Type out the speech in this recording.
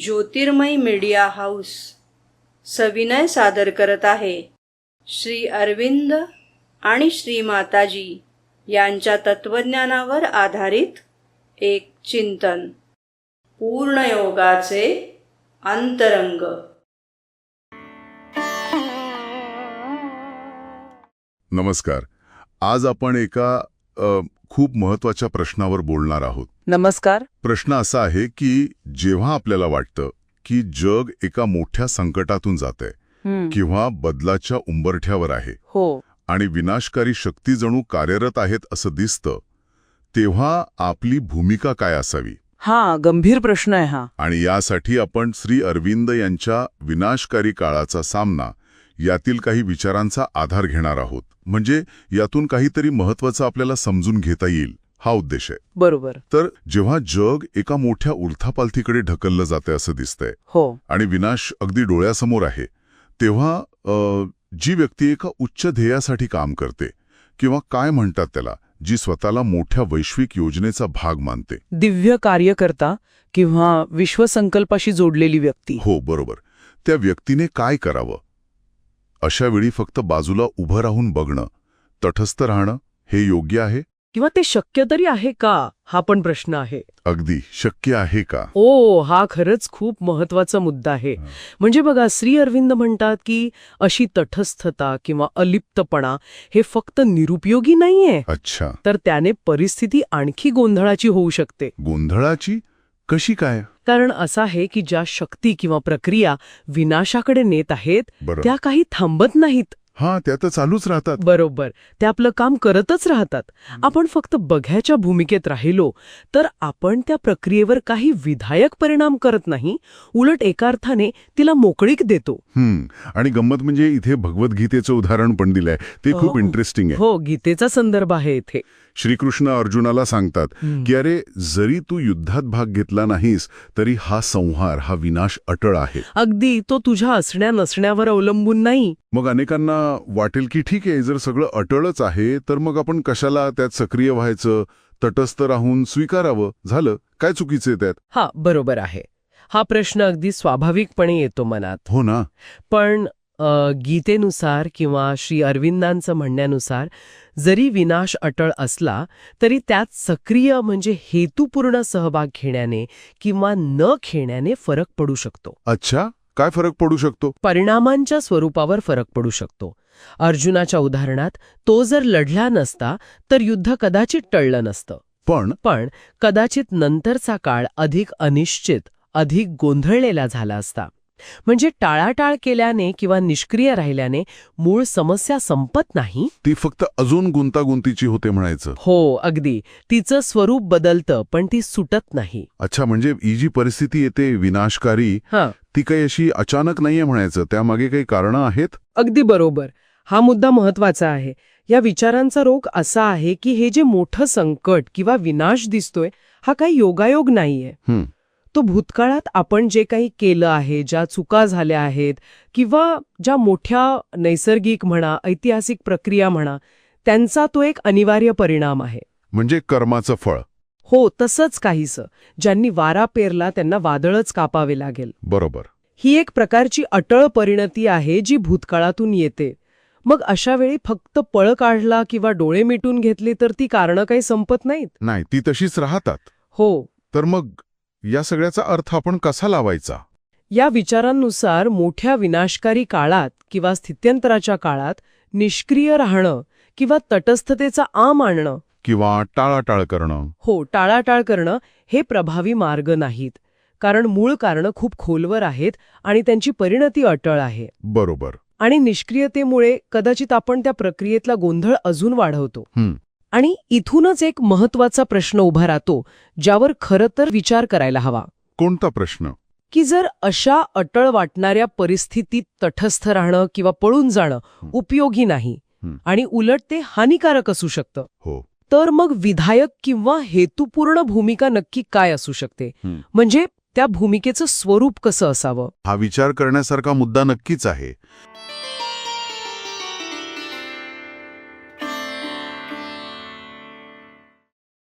ज्योतिर्मय media house सविनय सादर करत आहे. श्री अरविंद आणि श्री माताजी यांच्या तत्वज्ञानावर आधारित एक चिंतन. पूर्णयोगाचे अंतरंग. नमस्कार. आज आपण एका अ, खूप महत्त्वाच्या प्रश्नावर बोलणार आहोत. नमस्कार. प्रश्न असा आहे की जेव्हा आपल्याला वाटतं की जग एका मोठ्या संकटातून जातंय हं, किंवा बदलाच्या उंबरठ्यावर आहे हो. आणि विनाशकारी शक्ती जणू कार्यरत आहेत असं दिसतं तेव्हा आपली भूमिका काय असावी? हा गंभीर प्रश्न आहे हा. आणि यासाठी आपण श्री अरविंद यांच्या विनाशकारी काळाचा सामना यातील काही विचारांचा आधार घेणार आहोत. म्हणजे यातून काहीतरी महत्वाचं आपल्याला समजून घेता येईल. हा उद्देश आहे. बरोबर. तर जेव्हा जग एका मोठ्या उलथापालथीकडे ढकललं जातंय असं दिसतंय हो. आणि विनाश अगदी डोळ्यासमोर आहे तेव्हा अ, जी व्यक्ती एका उच्च ध्येयासाठी काम करते किंवा काय म्हणतात त्याला जी स्वतःला मोठ्या वैश्विक योजनेचा भाग मानते? दिव्य कार्यकर्ता किंवा विश्वसंकल्पाशी जोडलेली व्यक्ती. हो बरोबर. त्या व्यक्तीने काय करावं? अशा वेळी फक्त बाजूला उभं राहून बघणं तटस्थ राहणं हे योग्य आहे? किंवा ते शक्य तरी आहे का? हा पण प्रश्न आहे. अगदी. शक्य आहे का? ओ हा खरंच खूप महत्त्वाचा मुद्दा आहे. म्हणजे बघा श्री अरविंद म्हणतात की अशी तटस्थता किंवा अलिप्तपणा हे फक्त निरुपयोगी नाहीये. अच्छा. तर त्याने परिस्थिती आणखी गोंधळाची होऊ शकते. गोंधळाची? कशी काय? कारण असं आहे की ज्या शक्ती किंवा प्रक्रिया विनाशाकडे नेत आहेत बरं. त्या काही थांबत नाहीत. हा त्या तर चालूच राहतात. बरोबर. ते आपलं काम करतच राहतात. आपण फक्त बघ्याच्या भूमिकेत राहिलो तर आपण त्या प्रक्रियेवर काही विधायक परिणाम करत नाही उलट एका अर्थाने तिला मोकळीक देतो. हम्म. आणि गंमत म्हणजे इथे भगवद्गीतेचं उदाहरण पण दिलंय. ते खूप हो. इंटरेस्टिंग आहे. हो गीतेचा संदर्भ आहे इथे. श्रीकृष्ण अर्जुनाला सांगतात की अरे जरी तू युद्धात भाग घेतला नाहीस तरी हा संहार हा विनाश अटळ आहे. अगदी तो तुझ्या असण्या नसण्यावर अवलंबून नाही. मग अनेकांना वाटेल की ठीक आहे जर सगळं अटळच आहे तर मग आपण कशाला त्यात सक्रिय व्हायचं? तटस्थ राहून स्वीकारावं? झालं? काय चुकीचे त्यात? हा बरोबर आहे. हा प्रश्न अगदी स्वाभाविकपणे येतो मनात. हो ना. पण गीतेनुसार किंवा श्री अरविंदांचं म्हणण्यानुसार जरी विनाश अटळ असला तरी त्यात सक्रिय म्हणजे हेतुपूर्ण सहभाग घेण्याने किंवा न घेण्याने फरक पडू शकतो. अच्छा काय फरक पडू शकतो? परिणामांच्या स्वरूपावर फरक पडू शकतो. अर्जुनाच्या उदाहरणात तो जर लढला नसता तर युद्ध कदाचित टळलं नसतं. पण? पण कदाचित नंतरचा काळ अधिक अनिश्चित अधिक गोंधळलेला झाला असता. म्हणजे टाळाटाळ केल्याने किंवा निष्क्रिय राहिल्याने मूळ समस्या संपत नाही? ती फक्त अजून गुंतागुंतीची होते म्हणायचं. हो अगदी. तिचं स्वरूप बदलतं पण ती सुटत नाही. अच्छा म्हणजे ही जी परिस्थिती येते विनाशकारी हां. ती काही अशी अचानक नाहीये म्हणायचं. त्यामागे काही कारणं आहेत? अगदी बरोबर. हा मुद्दा महत्त्वाचा आहे. या विचारांचा रोग असा आहे की हे जे मोठं संकट किंवा विनाश दिसतोय हा काही योगायोग नाहीये. हं. तो भूतकाळात आपण जे काही केलं आहे ज्या चुका झाल्या आहेत किंवा ज्या मोठ्या नैसर्गिक म्हणा ऐतिहासिक प्रक्रिया म्हणा त्यांचा तो एक अनिवार्य परिणाम आहे. म्हणजे कर्माचं फळ. हो तसंच काहीसं. ज्यांनी वारा पेरला त्यांना वादळच कापावे लागेल. बरोबर. ही एक प्रकारची अटळ परिणती आहे जी भूतकाळातून येते. मग अशा वेळी फक्त पळ काढला किंवा डोळे मिटून घेतले तर ती कारणं काही संपत नाहीत? नाही ती तशीच राहतात. हो. तर मग या सगळ्याचा अर्थ आपण कसा लावायचा? या विचारांनुसार मोठ्या विनाशकारी काळात किंवा स्थित्यंतराच्या काळात निष्क्रिय राहणं किंवा तटस्थतेचा आम आणणं. किंवा टाळाटाळ करणं. हो टाळाटाळ करणं हे प्रभावी मार्ग नाहीत. कारण मूळ कारणं खूप खोलवर आहेत आणि त्यांची परिणती अटळ आहे. बरोबर. आणि निष्क्रियतेमुळे कदाचित आपण त्या प्रक्रियेतला गोंधळ अजून वाढवतो. हं. आणि इथूनच एक महत्त्वाचा प्रश्न उभा राहतो ज्यावर खरं तर विचार करायला हवा कोणता प्रश्न की जर अशा अटळ वाटणाऱ्या परिस्थितीत तटस्थ राहणं किंवा पळून जाणं. उपयोगी नाही. आणि उलट ते हानिकारक असू शकतं हो तर मग विधायक किंवा हेतुपूर्ण भूमिका नक्की काय असू शकते. म्हणजे त्या भूमिकेचं स्वरूप कसं असावं हा विचार करण्यासारखा मुद्दा नक्कीच आहे